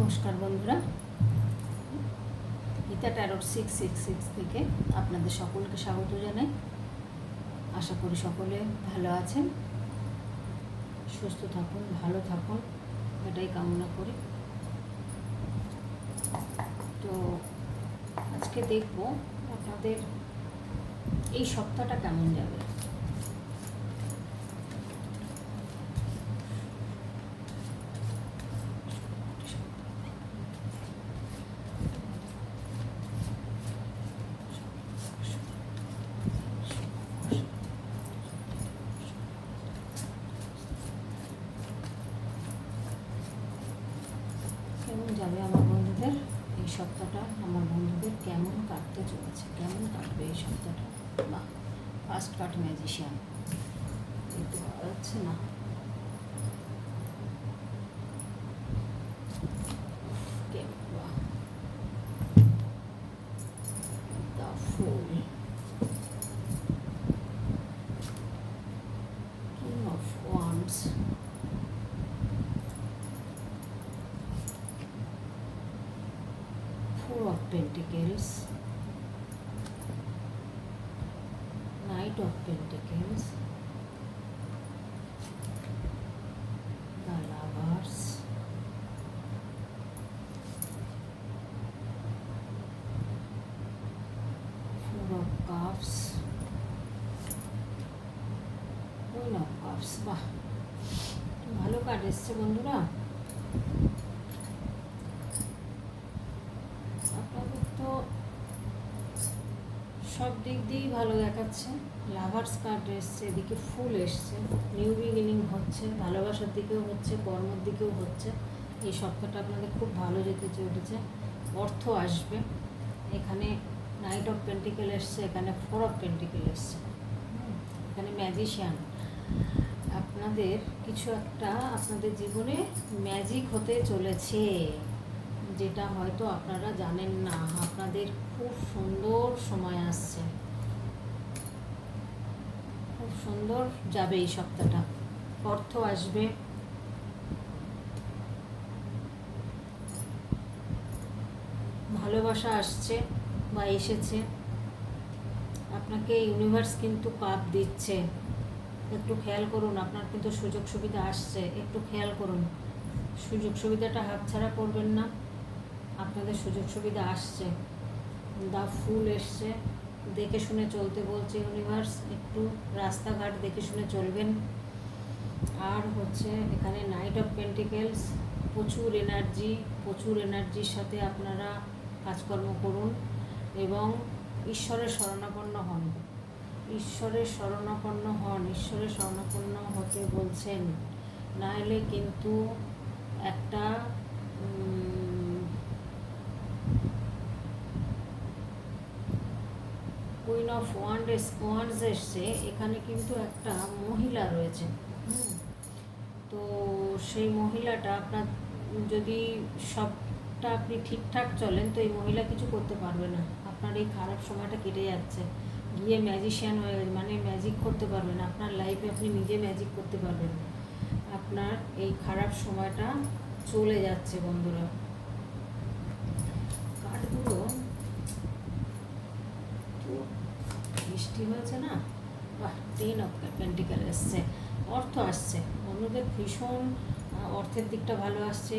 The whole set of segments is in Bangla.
নমস্কার বন্ধুরা। Geeta tarot six six six থেকে আপনাদের সকলকে স্বাগত জানাই। আশা করি সকলে ভালো আছেন। সুস্থ থাকুন, ভালো থাকুন, এটাই কামনা করি। তো আজকে দেখব আপনাদের এই সপ্তাহটা কেমন যাবে কেমন যাবে আমার বন্ধুদের এই সপ্তাহটা আমার বন্ধুদের কেমন কাটতে চলেছে, কেমন কাটবে এই সপ্তাহটা? বা ফার্স্ট কাট ম্যাজিশিয়ান দেখতে পাওয়া যাচ্ছে না কে বাবা। The Fool. King of Wands. Four of Pentacles, Knight of Pentacles, the Lovers, Four of Cups, Queen of Cups, বাহ ভালো কার্ড এসছে বন্ধুরা আপনাদের তো সব দিক দিয়েই ভালো দেখাচ্ছে লাভার্স কার্ড এসছে, এদিকে ফুল এসছে। নিউ বিগিনিং হচ্ছে, ভালোবাসার দিকেও হচ্ছে, কর্মর দিকেও হচ্ছে। এই সপ্তাহটা আপনাদের খুব ভালো যেতে চলেছে। অর্থ আসবে। এখানে নাইট অফ পেন্টিকেল এসছে, এখানে ফোর অফ পেন্টিকেল এসছে। এখানে ম্যাজিশিয়ান আপনাদের কিছু একটা আপনাদের জীবনে ম্যাজিক হতে চলেছে, যেটা হয়তো আপনারা জানেন না। আপনাদের খুব সুন্দর সময় আসছে। খুব সুন্দর যাবে এই সপ্তাহটা। অর্থ আসবে। ভালোবাসা আসছে বা এসেছে। আপনাকে ইউনিভার্স কিন্তু কাপ দিচ্ছে। একটু খেয়াল করুন, আপনার কিন্তু সুযোগ সুবিধা আসছে। একটু খেয়াল করুন। সুযোগ সুবিধাটা হাতছাড়া করবেন না। আপনাদের সুযোগ সুবিধা আসছে। দা ফুল এসছে। দেখে শুনে চলতে বলছে ইউনিভার্স একটু রাস্তাঘাট দেখে শুনে চলবেন। আর হচ্ছে এখানে নাইট অফ পেন্টিকেলস প্রচুর এনার্জি প্রচুর এনার্জির সাথে আপনারা কাজকর্ম করুন এবং ঈশ্বরের শরণাপন্ন হন। ঈশ্বরের শরণাপন্ন হন, ঈশ্বরের শরণাপন্ন হতে বলছেন। নাহলে কিন্তু একটা কুইন অফ ওয়ান্ডস ওয়ান্ডস এসছে। এখানে কিন্তু একটা মহিলা রয়েছে। তো সেই মহিলাটা আপনার যদি সবটা আপনি ঠিকঠাক চলেন, তো এই মহিলা কিছু করতে পারবে না। আপনার এই খারাপ সময়টা কেটে যাচ্ছে। গিয়ে ম্যাজিশিয়ান হয়ে গেছে। মানে ম্যাজিক করতে পারবেন আপনার লাইফে আপনি নিজে ম্যাজিক করতে পারবেন আপনার এই খারাপ সময়টা চলে যাচ্ছে বন্ধুরা কার্ডগুলো তো বৃষ্টি হয়েছে না টেন অফ পেন্টিক্যাল এসছে। অর্থ আসছে। অন্যদের ভীষণ অর্থের দিকটা ভালো আসছে।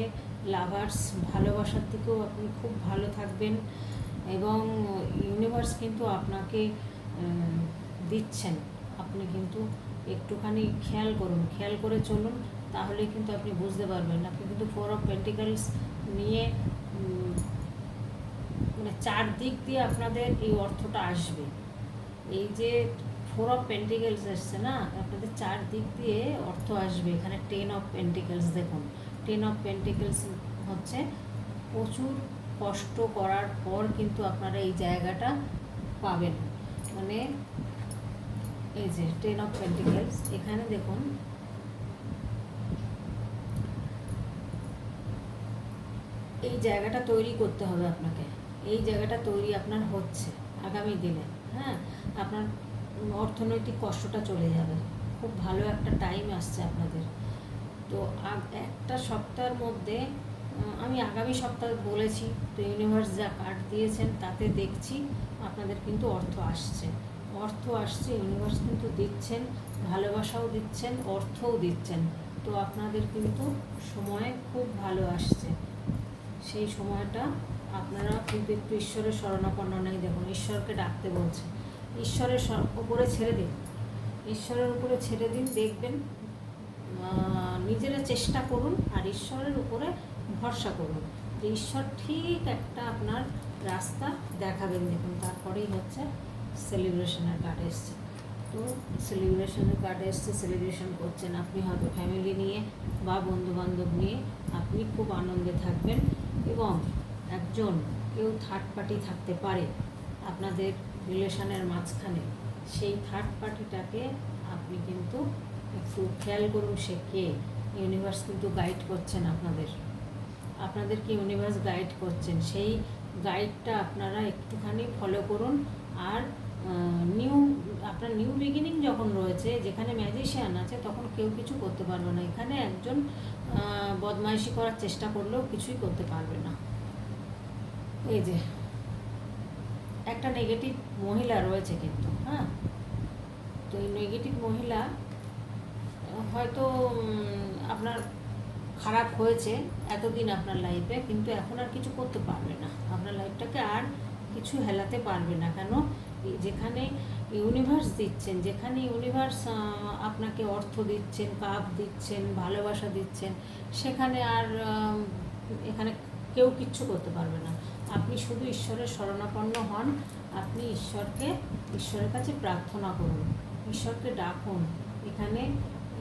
লাভার্স ভালোবাসার দিকেও আপনি খুব ভালো থাকবেন এবং ইউনিভার্স কিন্তু আপনাকে দিচ্ছেন। আপনি কিন্তু একটুখানি খেয়াল করুন। খেয়াল করে চলুন, তাহলে কিন্তু আপনি বুঝতে পারবেন। আপনি কিন্তু ফোর অফ পেন্টিক্যালস নিয়ে মানে চারদিক দিয়ে আপনাদের এই অর্থটা আসবে। এই যে ফোর অফ পেন্টিকেলস এসছে না? আপনাদের চার দিক দিয়ে অর্থ আসবে। এখানে টেন অফ পেন্টিকেলস দেখুন। টেন অফ পেন্টিকেলস হচ্ছে প্রচুর কষ্ট করার পর কিন্তু আপনারা এই জায়গাটা পাবেন। মানে এই যে টেন অফ পেন্টিকেলস এখানে দেখুন। এই জায়গাটা তৈরি করতে হবে আপনাকে। এই জায়গাটা তৈরি আপনার হচ্ছে আগামী দিনে হ্যাঁ? আপনার অর্থনৈতিক কষ্টটা চলে যাবে। খুব ভালো একটা টাইম আসছে আপনাদের। তো একটা সপ্তাহের মধ্যে আমি আগামী সপ্তাহে বলেছি, তো ইউনিভার্স যা কার্ড দিয়েছেন তাতে দেখছি, আপনাদের কিন্তু অর্থ আসছে। অর্থ আসছে ইউনিভার্স কিন্তু দিচ্ছেন, ভালোবাসাও দিচ্ছেন, অর্থও দিচ্ছেন। তো আপনাদের কিন্তু সময় খুব ভালো আসছে। সেই সময়টা আপনারা কিন্তু একটু ঈশ্বরের শরণাপন্ন নেই দেখুন, ঈশ্বরকে ডাকতে বলছে। ঈশ্বরের উপরে ছেড়ে দিন। ঈশ্বরের উপরে ছেড়ে দিন, দেখবেন নিজেরা চেষ্টা করুন আর ঈশ্বরের উপরে ভরসা করুন। যে ঈশ্বর ঠিক একটা আপনার রাস্তা দেখাবেন। দেখুন, তারপরেই হচ্ছে সেলিব্রেশনের কার্ড এসছে। তো সেলিব্রেশনের কার্ড এসছে সেলিব্রেশন করছেন আপনি হয়তো ফ্যামিলি নিয়ে বা বন্ধু বান্ধব নিয়ে। আপনি খুব আনন্দে থাকবেন এবং একজন কেউ থার্ড পার্টি থাকতে পারে। আপনাদের রিলেশনের মাঝখানে, সেই থার্ড পার্টিটাকে আপনি কিন্তু একটু খেয়াল করুন সে কে। ইউনিভার্স কিন্তু গাইড করছেন আপনাদের। আপনাদেরকে ইউনিভার্স গাইড করছেন? সেই গাইডটা আপনারা একটুখানি ফলো করুন। আর নিউ আপনার নিউ বিগিনিং যখন রয়েছে, যেখানে ম্যাজিশিয়ান আছে, তখন কেউ কিছু করতে পারবে না। এখানে একজন বদমাইশি করার চেষ্টা করলেও কিছুই করতে পারবে না। এই যে একটা নেগেটিভ মহিলা রয়েছে কিন্তু হ্যাঁ? তো এই নেগেটিভ মহিলা, হয়তো আপনার খারাপ হয়েছে এতদিন আপনার লাইফে কিন্তু এখন আর কিছু করতে পারবে না। আপনার লাইফটাকে আর কিছু হেলাতে পারবে না। কেন? যেখানে ইউনিভার্স দিচ্ছেন, যেখানে ইউনিভার্স আপনাকে অর্থ দিচ্ছেন, কাপ দিচ্ছেন, ভালোবাসা দিচ্ছেন, সেখানে আর এখানে কেউ কিচ্ছু করতে পারবে না। আপনি শুধু ঈশ্বরের শরণাপন্ন হন, আপনি ঈশ্বরকে, ঈশ্বরের কাছে প্রার্থনা করুন, ঈশ্বরকে ডাকুন। এখানে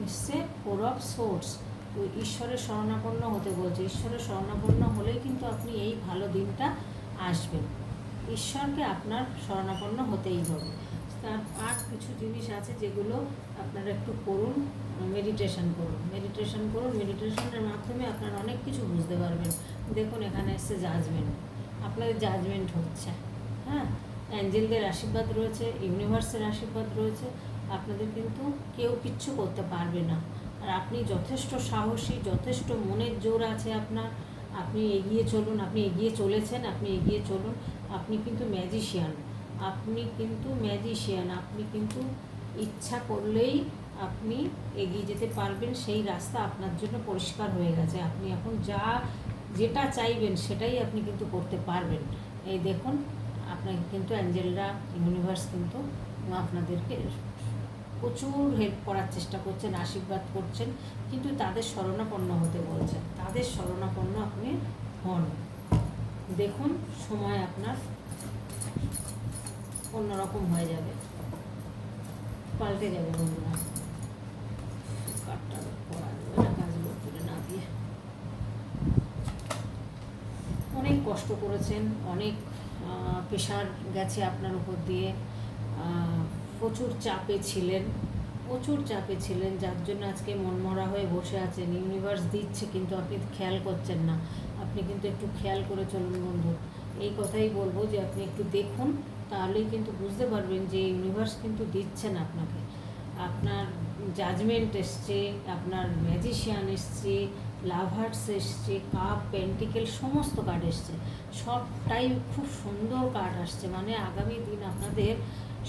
এসছে ফোর অফ সোর্স তো ঈশ্বরের শরণাপন্ন হতে বলছে। ঈশ্বরের শরণাপন্ন হলেই কিন্তু আপনি এই ভালো দিনটা আসবেন। ঈশ্বরকে আপনার শরণাপন্ন হতেই হবে। তার আর কিছু জিনিস আছে যেগুলো আপনারা একটু করুন মেডিটেশন করুন। মেডিটেশন করুন। মেডিটেশনের মাধ্যমে আপনারা অনেক কিছু বুঝতে পারবেন। দেখুন এখানে এসছে জাজমেন্ট আপনাদের জাজমেন্ট হচ্ছে। হ্যাঁ? অ্যাঞ্জেলদের আশীর্বাদ রয়েছে, ইউনিভার্সের আশীর্বাদ রয়েছে। আপনাদের কিন্তু কেউ কিচ্ছু করতে পারবে না। আর আপনি যথেষ্ট সাহসী, যথেষ্ট মনের জোর আছে আপনার। আপনি এগিয়ে চলুন, আপনি এগিয়ে চলেছেন, আপনি এগিয়ে চলুন। আপনি কিন্তু ম্যাজিশিয়ান আপনি কিন্তু ম্যাজিশিয়ান আপনি কিন্তু ইচ্ছা করলেই আপনি এগিয়ে যেতে পারবেন। সেই রাস্তা আপনার জন্য পরিষ্কার হয়ে গেছে। আপনি এখন যা যেটা চাইবেন সেটাই আপনি কিন্তু করতে পারবেন। এই দেখুন আপনাকে কিন্তু অ্যাঞ্জেলরা, ইউনিভার্স কিন্তু আপনাদেরকে প্রচুর হেল্প করার চেষ্টা করছেন, আশীর্বাদ করছেন, কিন্তু তাদের শরণাপন্ন হতে বলছেন। তাদের শরণাপন্ন আপনি হন। দেখুন, সময় আপনার অন্যরকম হয়ে যাবে। পাল্টে যাবে বন্ধুরা কাঠটা পড়া যাবে না কাজগুলো তুলে না দিয়ে অনেক কষ্ট করেছেন, অনেক প্রেশার গেছে আপনার উপর দিয়ে। প্রচুর চাপে ছিলেন, প্রচুর চাপে ছিলেন, যার জন্য আজকে মনমরা হয়ে বসে আছেন। ইউনিভার্স দিচ্ছে কিন্তু আপনি খেয়াল করছেন না। আপনি কিন্তু একটু খেয়াল করে চলুন বন্ধু। এই কথাই বলব যে আপনি একটু দেখুন, তাহলেই কিন্তু বুঝতে পারবেন যে ইউনিভার্স কিন্তু দিচ্ছেন আপনাকে। আপনার জাজমেন্ট এসছে, আপনার ম্যাজিশিয়ান এসছে লাভার্স এসছে, কাপ পেন্টিকেল সমস্ত কার্ড এসছে। সবটাই খুব সুন্দর কার্ড আসছে। মানে আগামী দিন আপনাদের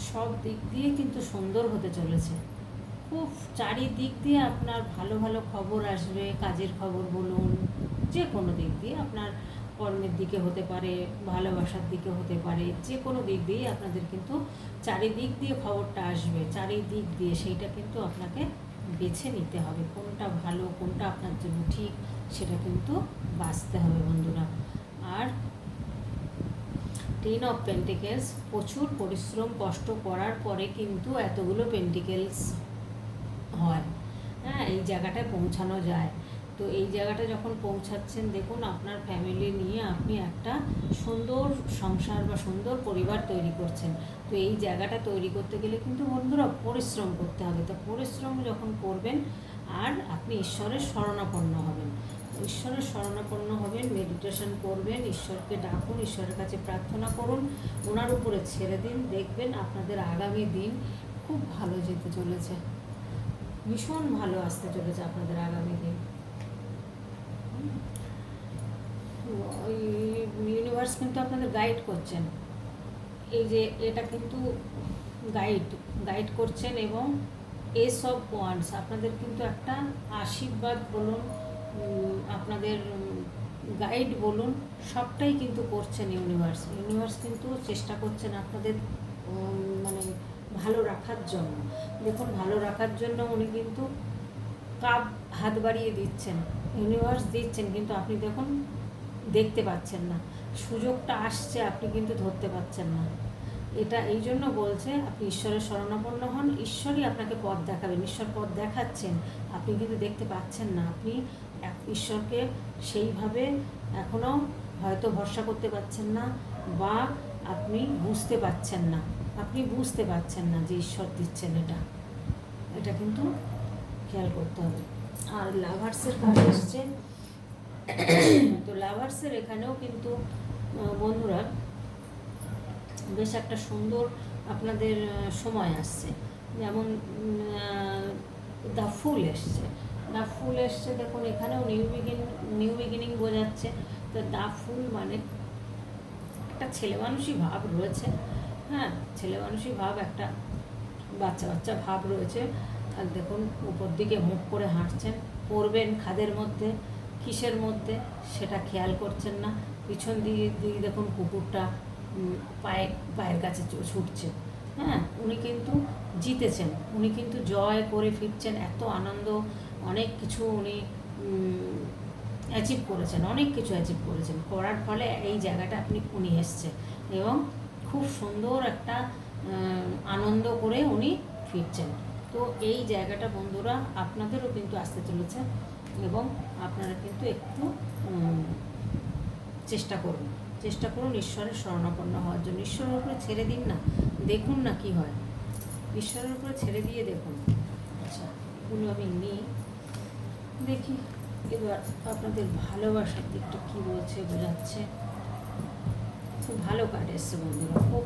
সব দিক দিয়ে কিন্তু সুন্দর হতে চলেছে। খুব চারিদিক দিয়ে আপনার ভালো ভালো খবর আসবে, কাজের খবর বলুন, যে কোনো দিক দিয়ে আপনার কর্মের দিকে হতে পারে, ভালোবাসার দিকে হতে পারে, যে কোনো দিক দিয়েই আপনাদের কিন্তু চারিদিক দিয়ে খবরটা আসবে, চারিদিক দিয়ে সেইটা কিন্তু আপনাকে বেছে নিতে হবে, কোনটা ভালো, কোনটা আপনার জন্য ঠিক, সেটা কিন্তু বাঁচতে হবে বন্ধুরা। আর টেন অফ পেন্টিকেলস প্রচুর পরিশ্রম, কষ্ট করার পরে কিন্তু এতগুলো পেন্টিকেলস হয়। হ্যাঁ এই জায়গাটায় পৌঁছানো যায়। তো এই জায়গাটা যখন পৌঁছাচ্ছেন, দেখুন আপনার ফ্যামিলি নিয়ে আপনি একটা সুন্দর সংসার বা সুন্দর পরিবার তৈরি করছেন। তো এই জায়গাটা তৈরি করতে গেলে কিন্তু বন্ধুরা পরিশ্রম করতে হবে। তো পরিশ্রম যখন করবেন, আর আপনি ঈশ্বরের শরণাপন্ন হবেন। ঈশ্বরের শরণাপন্ন হবেন মেডিটেশন করবেন, ঈশ্বরকে ডাকুন, ঈশ্বরের কাছে প্রার্থনা করুন, ওনার উপরে ছেড়ে দিন, দেখবেন আপনাদের আগামী দিন খুব ভালো যেতে চলেছে। ভীষণ ভালো আসতে চলেছে আপনাদের আগামী দিন। ইউনিভার্স কিন্তু আপনাদের গাইড করছেন। এই যে এটা কিন্তু গাইড গাইড করছেন এবং এস অফ ওয়ান্স আপনাদের কিন্তু একটা আশীর্বাদ বলুন আপনাদের গাইড বলুন, সবটাই কিন্তু করছেন ইউনিভার্স ইউনিভার্স কিন্তু চেষ্টা করছেন আপনাদের মানে ভালো রাখার জন্য। দেখুন, ভালো রাখার জন্য উনি কিন্তু কাপ, হাত বাড়িয়ে দিচ্ছেন। ইউনিভার্স দিচ্ছেন, কিন্তু আপনি দেখুন দেখতে পাচ্ছেন না। সুযোগটা আসছে, আপনি কিন্তু ধরতে পাচ্ছেন না। এটা এই জন্য বলছে, আপনি ঈশ্বরের শরণাপন্ন হন, ঈশ্বরই আপনাকে পথ দেখাবেন, ঈশ্বর পথ দেখাচ্ছেন, আপনি কিন্তু দেখতে পাচ্ছেন না। আপনি ঈশ্বরকে সেইভাবে এখনও হয়তো ভরসা করতে পারছেন না বা আপনি বুঝতে পাচ্ছেন না। আপনি বুঝতে পাচ্ছেন না যে ঈশ্বর দিচ্ছেন এটা। এটা কিন্তু খেয়াল করতে হবে। আর লাভার্সের কাজ এসছে তো লাভার্সের এখানেও কিন্তু বন্ধুরা, বেশ একটা সুন্দর আপনাদের সময় আসছে। যেমন দ্য ফুল এসছে। দ্য ফুল এসছে, দেখুন, এখানেও নিউ বিগিন নিউ বিগিনিং বোঝাচ্ছে। তো দ্য ফুল মানে একটা ছেলে মানুষই ভাব রয়েছে। হ্যাঁ ছেলে মানুষই ভাব, একটা বাচ্চা বাচ্চা ভাব রয়েছে। আর দেখুন, উপর দিকে মুখ করে হাঁটছেন, পড়বেন খাদের মধ্যে। কিসের মধ্যে সেটা খেয়াল করছেন না। পিছন দিয়ে দিয়ে দেখুন কুকুরটা পায়ে, পায়ের কাছে ছুটছে। হ্যাঁ উনি কিন্তু জিতেছেন। উনি কিন্তু জয় করে ফিরছেন। এত আনন্দ, অনেক কিছু উনি অ্যাচিভ করেছেন, অনেক কিছু অ্যাচিভ করেছেন। করার ফলে এই জায়গাটা আপনি, উনি এসছে এবং খুব সুন্দর একটা আনন্দ করে উনি ফিরছেন। তো এই জায়গাটা বন্ধুরা, আপনাদেরও কিন্তু আসতে চলেছে। এবং আপনারা কিন্তু একটু চেষ্টা করুন। চেষ্টা করুন ঈশ্বরের শরণাপন্ন হওয়ার জন্য। ঈশ্বরের উপরে ছেড়ে দিন না। দেখুন না কি হয়। ঈশ্বরের উপরে ছেড়ে দিয়ে দেখুন। আচ্ছা এগুলো আমি নিই। দেখি, এবার আপনাদের ভালোবাসার দিকটা কী বলছে বোঝাচ্ছে। খুব ভালো কার্ড এসছে বন্ধুরা। খুব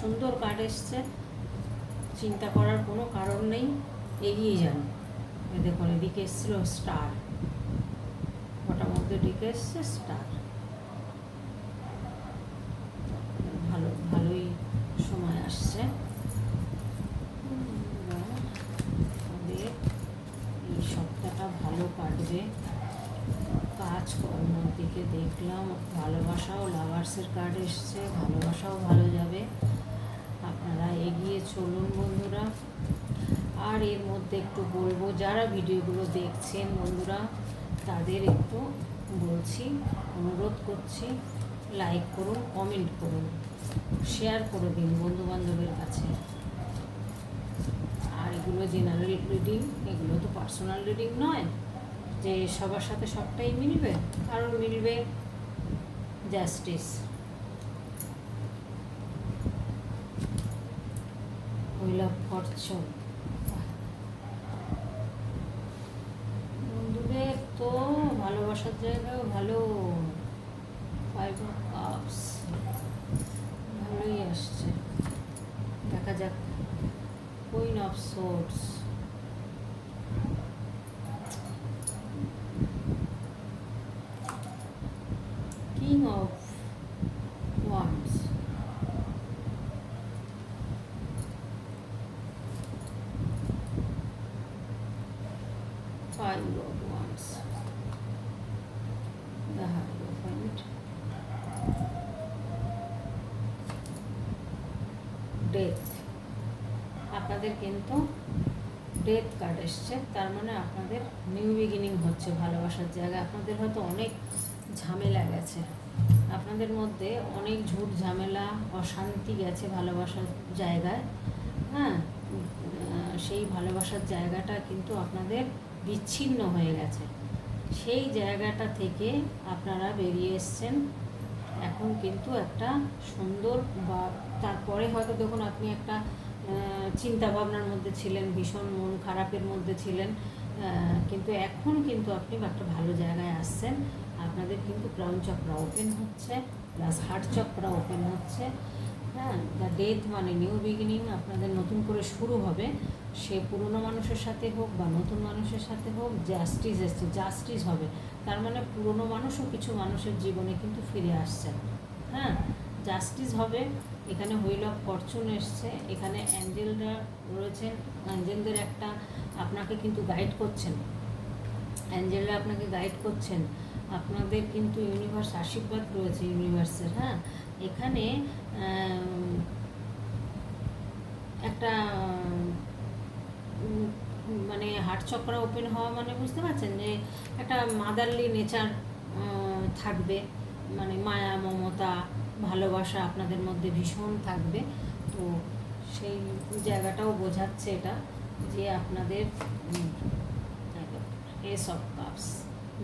সুন্দর কার্ড এসছে। চিন্তা করার কোনো কারণ নেই। এগিয়ে যান। দেখুন, এদিকে এসেছিল স্টার ওটার মধ্যে দিকে এসছে স্টার ভালো, ভালোই সময় আসছে। এই সপ্তাহটা ভালো কাটবে। কাজকর্মর দিকে দেখলাম, ভালোবাসাও লাভার্সের কার্ড এসছে, ভালোবাসাও ভালো যাবে। আপনারা এগিয়ে চলুন বন্ধুরা। আর এর মধ্যে একটু বলব, যারা ভিডিওগুলো দেখছেন বন্ধুরা, তাদের একটু বলছি, অনুরোধ করছি লাইক করুন কমেন্ট করুন শেয়ার করে দিন বন্ধু বান্ধবের কাছে। আর এগুলো জেনারেল রিডিং এগুলো তো পার্সোনাল রিডিং নয়, যে সবার সাথে সবটাই মিলবে কারণ মিলবে জাস্টিস হুইল অফ ফরচুন বন্ধুদের তো ভালোবাসার জায়গাও ভালো ফাইভ অফ কাপস ভালোই আসছে। দেখা যাক queen of swords king of wands five of wands. The Hierophant. Death আপনাদের কিন্তু ডেথ কার্ড এসছে, তার মানে আপনাদের নিউ বিগিনিং হচ্ছে, ভালোবাসার জায়গায় আপনাদের হয়তো অনেক ঝামেলা গেছে। আপনাদের মধ্যে অনেক ঝুট ঝামেলা, অশান্তি গেছে ভালোবাসার জায়গায়। হ্যাঁ? সেই ভালোবাসার জায়গাটা কিন্তু আপনাদের বিচ্ছিন্ন হয়ে গেছে। সেই জায়গাটা থেকে আপনারা বেরিয়ে এসছেন। এখন কিন্তু একটা সুন্দর বা তারপরে হয়তো দেখুন আপনি একটা চিন্তা ভাবনার মধ্যে ছিলেন, ভীষণ মন খারাপের মধ্যে ছিলেন কিন্তু এখন কিন্তু আপনি একটা ভালো জায়গায় আসছেন। আপনাদের কিন্তু ক্রাউন চক্র ওপেন হচ্ছে প্লাস হার্ট চক্র ওপেন হচ্ছে। হ্যাঁ দ্য ডেথ মানে নিউ বিগিনিং আপনাদের নতুন করে শুরু হবে। সে পুরনো মানুষের সাথে হোক বা নতুন মানুষের সাথে হোক জাস্টিস এসছে জাস্টিস হবে। তার মানে পুরনো মানুষও কিছু মানুষের জীবনে কিন্তু ফিরে আসছে। হ্যাঁ জাস্টিস হবে, এখানে হুইল অফ ফরচুন এসছে, এখানে অ্যাঞ্জেলরা রয়েছেন, অ্যাঞ্জেলদের একটা আপনাকে কিন্তু গাইড করছেন। অ্যাঞ্জেলরা আপনাকে গাইড করছেন। আপনাদের কিন্তু ইউনিভার্স আশীর্বাদ রয়েছে ইউনিভার্সের হ্যাঁ। এখানে একটা মানে হার্ট চক্র ওপেন হওয়া মানে বুঝতে পারছেন যে একটা মাদারলি নেচার থাকবে। মানে মায়া, মমতা, ভালোবাসা আপনাদের মধ্যে ভীষণ থাকবে। তো সেই জায়গাটাও বোঝাচ্ছে এটা যে আপনাদের ace of cups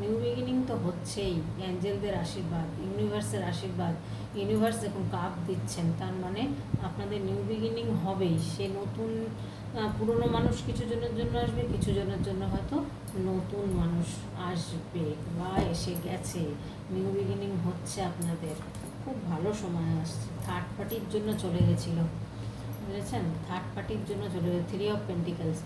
new beginning তো হচ্ছেই, অ্যাঞ্জেলদের আশীর্বাদ, ইউনিভার্সের আশীর্বাদ ইউনিভার্স যখন কাপ দিচ্ছেন, তার মানে আপনাদের নিউ বিগিনিং হবেই। সে নতুন পুরনো মানুষ কিছু জনের জন্য আসবে, কিছু জনের জন্য হয়তো নতুন মানুষ আসবে বা এসে গেছে। নিউ বিগিনিং হচ্ছে আপনাদের। খুব ভালো সময় আসছে। থার্ড পার্টির জন্য চলে গেছিল। বুঝেছেন? থার্ড পার্টির জন্য চলে গেছে। থ্রি অফ পেন্টিকেলস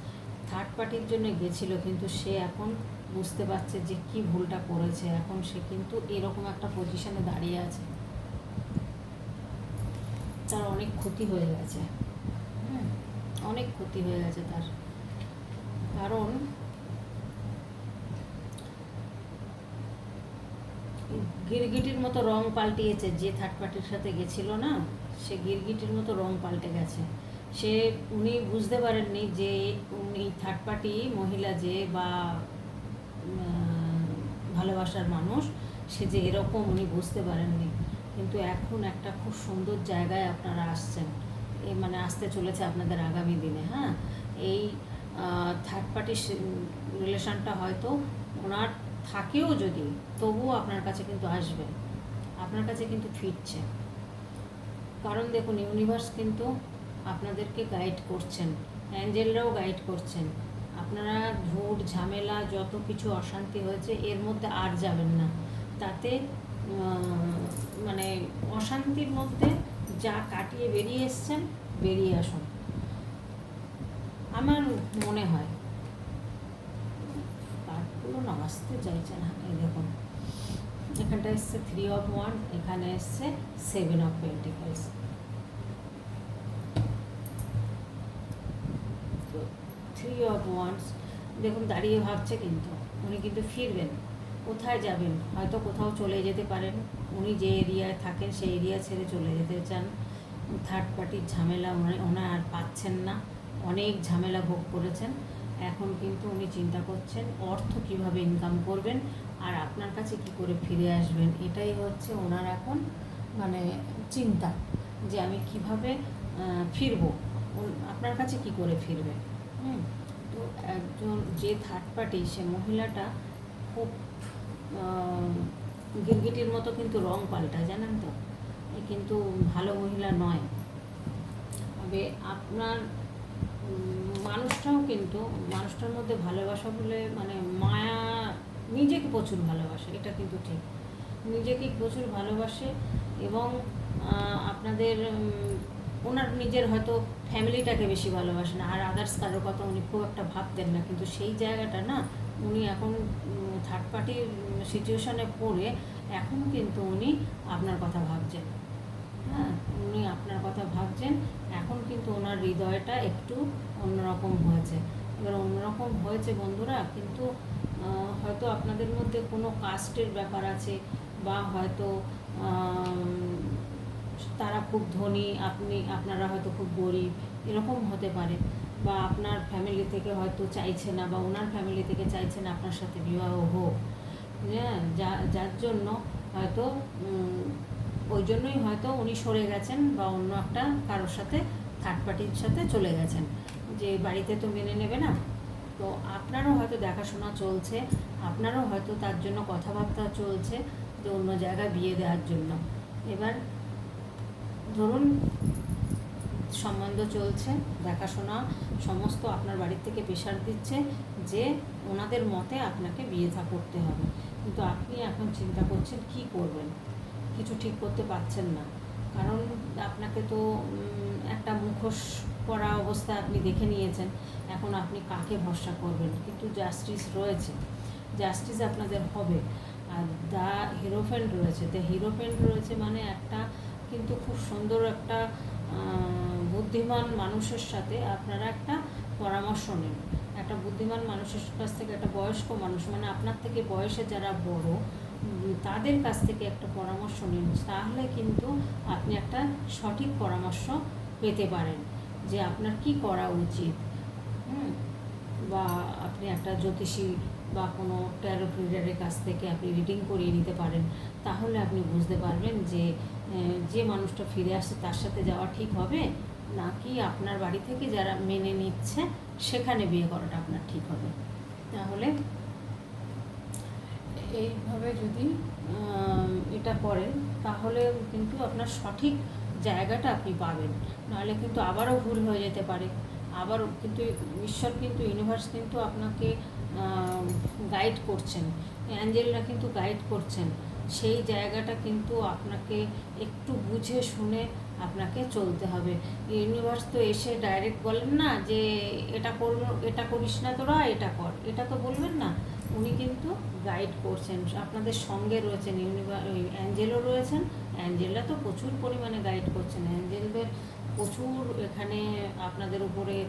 থার্ড পার্টির জন্য গেছিল, কিন্তু সে এখন বুঝতে পারছে যে কি ভুলটা করেছে। এখন সে কিন্তু এরকম একটা পজিশনে দাঁড়িয়ে আছে। তার অনেক ক্ষতি হয়ে গেছে। হুম, অনেক ক্ষতি হয়ে গেছে তার। কারণ গিরগিটির মতো রং পাল্টিয়েছে যে থার্ড পার্টির সাথে গেছিল না সে গিরগিটির মতো রং পাল্টে গেছে। সে উনি বুঝতে পারেননি যে উনি থার্ড পার্টি মহিলা যে বা ভালোবাসার মানুষ, সে যে এরকম উনি বুঝতে পারেননি। কিন্তু এখন একটা খুব সুন্দর জায়গায় আপনারা আসছেন। এ মানে আসতে চলেছে আপনাদের আগামী দিনে হ্যাঁ? এই থার্ড পার্টি রিলেশনটা হয়তো ওনার থাকেও যদি, তবুও আপনার কাছে কিন্তু আসবে। আপনার কাছে কিন্তু ফিরছে। কারণ দেখুন ইউনিভার্স কিন্তু আপনাদেরকে গাইড করছেন। অ্যাঞ্জেলরাও গাইড করছেন। আপনারা ঝুট ঝামেলা যত কিছু অশান্তি হয়েছে, এর মধ্যে আর যাবেন না। তাতে মানে অশান্তির মধ্যে যা কাটিয়ে বেরিয়ে এসছেন, বেরিয়ে আসুন। আমার মনে হয় কার্ডগুলো না আসতে চাইছে না, এই দেখুন। এখানটা এসছে থ্রি অফ ওয়ান এখানে এসছে seven of pentacles three of wands দেখুন, দাঁড়িয়ে ভাবছে কিন্তু। উনি কিন্তু ফিরবেন। কোথায় যাবেন? হয়তো কোথাও চলে যেতে পারেন। উনি যে এরিয়ায় থাকেন, সেই এরিয়া ছেড়ে চলে যেতে চান। থার্ড পার্টির ঝামেলা ওনার আর পাচ্ছেন না। অনেক ঝামেলা ভোগ করেছেন। এখন কিন্তু উনি চিন্তা করছেন, অর্থ কীভাবে ইনকাম করবেন আর আপনার কাছে কি করে ফিরে আসবেন? এটাই হচ্ছে ওনার এখন মানে চিন্তা যে আমি কীভাবে ফিরবো। আপনার কাছে কি করে ফিরবে? হুম, তো একজন যে থার্ড পার্টি সে মহিলাটা খুব গিরগিটির মতো কিন্তু রং পাল্টায়, জানেন তো? কিন্তু ভালো মহিলা নয়। তবে আপনার মানুষটাও কিন্তু, মানুষটার মধ্যে ভালোবাসা বলে মানে মায়া নিজেকে প্রচুর ভালোবাসে, এটা কিন্তু ঠিক। নিজেকে প্রচুর ভালোবাসে এবং আপনাদের ওনার নিজের হয়তো ফ্যামিলিটাকে বেশি ভালোবাসেন আর আদার্স কারোর কথা উনি খুব একটা ভাবতেন না। কিন্তু সেই জায়গাটা না, উনি এখন থার্ড পার্টির সিচুয়েশনে পড়ে এখন কিন্তু উনি আপনার কথা ভাবছেন। হ্যাঁ উনি আপনার কথা ভাবছেন, এখন কিন্তু ওনার হৃদয়টা একটু অন্যরকম হয়েছে। এবার অন্যরকম হয়েছে বন্ধুরা, কিন্তু হয়তো আপনাদের মধ্যে কোনো কাস্টের ব্যাপার আছে, বা হয়তো তারা খুব ধনী, আপনি, আপনারা হয়তো খুব গরিব, এরকম হতে পারে। বা আপনার ফ্যামিলি থেকে হয়তো চাইছে না বা ওনার ফ্যামিলি থেকে চাইছে না আপনার সাথে বিবাহ হোক। হ্যাঁ যা, যার জন্য হয়তো ওই জন্যই হয়তো উনি সরে গেছেন বা অন্য একটা কারোর সাথে থার্ড পার্টির সাথে চলে গেছেন। যে বাড়িতে তো মেনে নেবে না। তো আপনারও হয়তো দেখাশোনা চলছে, আপনারও হয়তো তার জন্য কথাবার্তা চলছে যে অন্য জায়গায় বিয়ে দেওয়ার জন্য। এবার ধরুন, সম্বন্ধ চলছে, দেখাশোনা, সমস্ত আপনার বাড়ির থেকে প্রেশার দিচ্ছে যে ওনাদের মতে আপনাকে বিয়ে থা করতে হবে। কিন্তু আপনি এখন চিন্তা করছেন কি করবেন? কিছু ঠিক করতে পারছেন না। কারণ আপনাকে তো একটা মুখোশ করা অবস্থা আপনি দেখে নিয়েছেন। এখন আপনি কাকে ভরসা করবেন? কিন্তু জাস্টিস রয়েছে। জাস্টিস আপনাদের হবে। আর দ্য হিরোফেন্ট রয়েছে। দ্য হিরোফেন্ট রয়েছে মানে একটা কিন্তু খুব সুন্দর একটা বুদ্ধিমান মানুষের সাথে আপনারা একটা পরামর্শ নেন। একটা বুদ্ধিমান মানুষের কাছ থেকে, একটা বয়স্ক মানুষ মানে আপনার থেকে বয়সে যারা বড় তাদের কাছ থেকে একটা পরামর্শ নিন, তাহলে কিন্তু আপনি একটা সঠিক পরামর্শ পেতে পারেন যে আপনার কি করা উচিত। হুম? বা আপনি একটা জ্যোতিষী বা কোনো ট্যারো রিডারের কাছ থেকে আপনি রিডিং করিয়ে নিতে পারেন, তাহলে আপনি বুঝতে পারবেন যে যে মানুষটা ফিরে আসছে তার সাথে যাওয়া ঠিক হবে? নাকি আপনার বাড়ি থেকে যারা মেনে নিচ্ছে, সেখানে বিয়ে করাটা আপনার ঠিক হবে? তাহলে এইভাবে যদি এটা করেন, তাহলে কিন্তু আপনার সঠিক জায়গাটা আপনি পাবেন। নাহলে কিন্তু আবারও ভুল হয়ে যেতে পারে। আবারও কিন্তু ঈশ্বর কিন্তু ইউনিভার্স কিন্তু আপনাকে গাইড করছেন। অ্যাঞ্জেলরা কিন্তু গাইড করছেন। সেই জায়গাটা কিন্তু আপনাকে একটু বুঝে শুনে আপনাকে চলতে হবে। ইউনিভার্স তো এসে ডাইরেক্ট বলেন না যে, এটা কর এটা করিস না তোরা, এটা কর। এটা তো বলবেন না। উনি কিন্তু গাইড করছেন। আপনাদের সঙ্গে রয়েছেন ইউনিভার অ্যাঞ্জেলও রয়েছেন। অ্যাঞ্জেলরা তো প্রচুর পরিমাণে গাইড করছেন। অ্যাঞ্জেলদের প্রচুর এখানে আপনাদের উপরে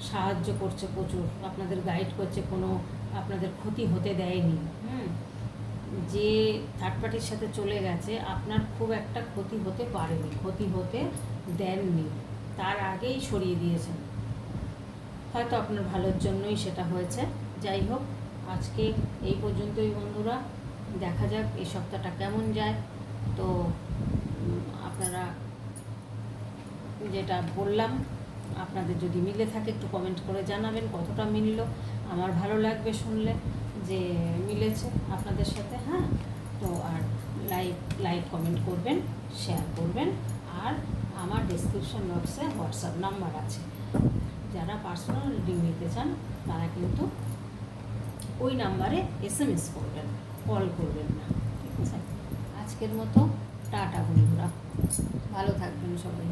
সাহায্য করছে প্রচুর। আপনাদের গাইড করছে কোনো, আপনাদের ক্ষতি হতে দেয়নি। হুম? যে থার্ড পার্টির সাথে চলে গেছে, আপনার খুব একটা ক্ষতি হতে পারেনি, ক্ষতি হতে দেননি। তার আগেই সরিয়ে দিয়েছেন। হয়তো আপনার ভালোর জন্যই সেটা হয়েছে। যাই হোক, আজকে এই পর্যন্তই বন্ধুরা। দেখা যাক এই সপ্তাহটা কেমন যায়। তো, আপনারা যেটা বললাম, আপনাদের যদি মিলে থাকে একটু কমেন্ট করে জানাবেন কতটা মিলল। আমার ভালো লাগবে শুনলে। যে মিলেছে আপনাদের সাথে হ্যাঁ? তো আর লাইক লাইক কমেন্ট করবেন শেয়ার করবেন, আর আমার ডিসক্রিপশন বক্সে হোয়াটসঅ্যাপ নাম্বার আছে। যারা পার্সোনাল রিডিং নিতে চান, তারা কিন্তু ওই নাম্বারে এস এম এস করবেন কল করবেন না, ঠিক আছে? আজকের মতো, টাটা বন্ধুরা। ভালো থাকবেন সবাই।